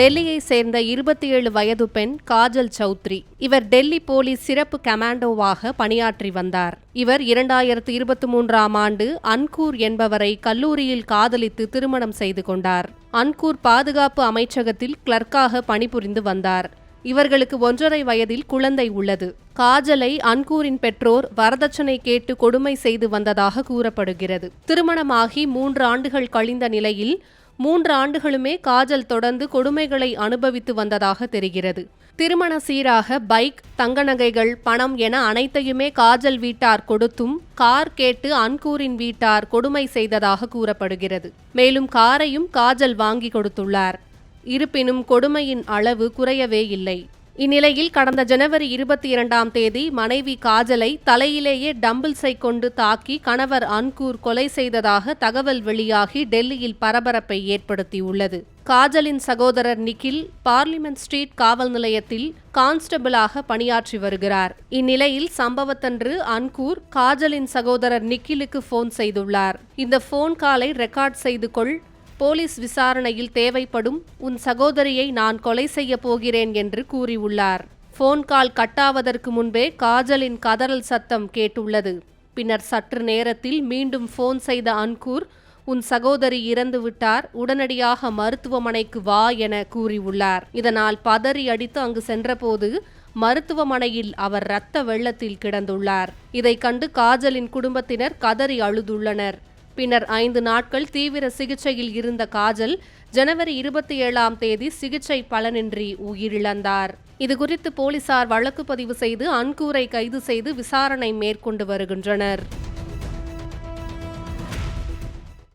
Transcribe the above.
டெல்லியை சேர்ந்த இருபத்தி ஏழு வயது பெண் காஜல் சௌத்ரி. இவர் டெல்லி போலீஸ் சிறப்பு கமாண்டோவாக பணியாற்றி வந்தார். இவர் இரண்டாயிரத்து இருபத்தி மூன்றாம் ஆண்டு அன்கூர் என்பவரை கல்லூரியில் காதலித்து திருமணம் செய்து கொண்டார். அன்கூர் பாதுகாப்பு அமைச்சகத்தில் கிளர்க்காக பணிபுரிந்து வந்தார். இவர்களுக்கு ஒன்றரை வயதில் குழந்தை உள்ளது. காஜலை அன்கூரின் பெற்றோர் வரதட்சணை கேட்டு கொடுமை செய்து வந்ததாக கூறப்படுகிறது. திருமணமாகி மூன்று ஆண்டுகள் கழிந்த நிலையில் மூன்று ஆண்டுகளுமே காஜல் தொடர்ந்து கொடுமைகளை அனுபவித்து வந்ததாக தெரிகிறது. திருமண சீராக பைக் தங்க நகைகள் பணம் என அனைத்தையுமே காஜல் வீட்டார் கொடுத்தும் கார் கேட்டு அன்கூரின் வீட்டார் கொடுமை செய்ததாக கூறப்படுகிறது. மேலும் காரையும் காஜல் வாங்கி கொடுத்துள்ளார். இருப்பினும் கொடுமையின் அளவு குறையவே இல்லை. இந்நிலையில் கடந்த ஜனவரி இருபத்தி இரண்டாம் தேதி மனைவி காஜலை தலையிலேயே டம்பிள்ஸை கொண்டு தாக்கி கணவர் அன்கூர் கொலை செய்ததாக தகவல் வெளியாகி டெல்லியில் பரபரப்பை ஏற்படுத்தியுள்ளது. காஜலின் சகோதரர் நிக்கில் பார்லிமெண்ட் ஸ்ட்ரீட் காவல் நிலையத்தில் கான்ஸ்டபிளாக பணியாற்றி வருகிறார். இந்நிலையில் சம்பவத்தன்று அன்கூர் காஜலின் சகோதரர் நிக்கிலுக்கு போன் செய்துள்ளார். இந்த போன் காலை ரெக்கார்ட் செய்து கொள் போலீஸ் விசாரணையில் தேவைப்படும் உன் சகோதரியை நான் கொலை செய்ய போகிறேன் என்று கூறியுள்ளார். போன் கால் கட்டாவதற்கு முன்பே காஜலின் கதறல் சத்தம் கேட்டுள்ளது. பின்னர் சற்று நேரத்தில் மீண்டும் போன் செய்த அன்கூர் உன் சகோதரி இறந்து விட்டார் உடனடியாக மருத்துவமனைக்கு வா என கூறியுள்ளார். இதனால் பதறி அடித்து அங்கு சென்றபோது மருத்துவமனையில் அவர் இரத்த வெள்ளத்தில் கிடந்துள்ளார். இதை கண்டு காஜலின் குடும்பத்தினர் கதறி அழுதுள்ளனர். பின்னர் ஐந்து நாட்கள் தீவிர சிகிச்சையில் இருந்த காஜல் ஜனவரி இருபத்தி ஏழாம் தேதி சிகிச்சை பலனின்றி உயிரிழந்தார். இதுகுறித்து போலீசார் வழக்கு பதிவு செய்து அன்கூரை கைது செய்து விசாரணை மேற்கொண்டு வருகின்றனர்.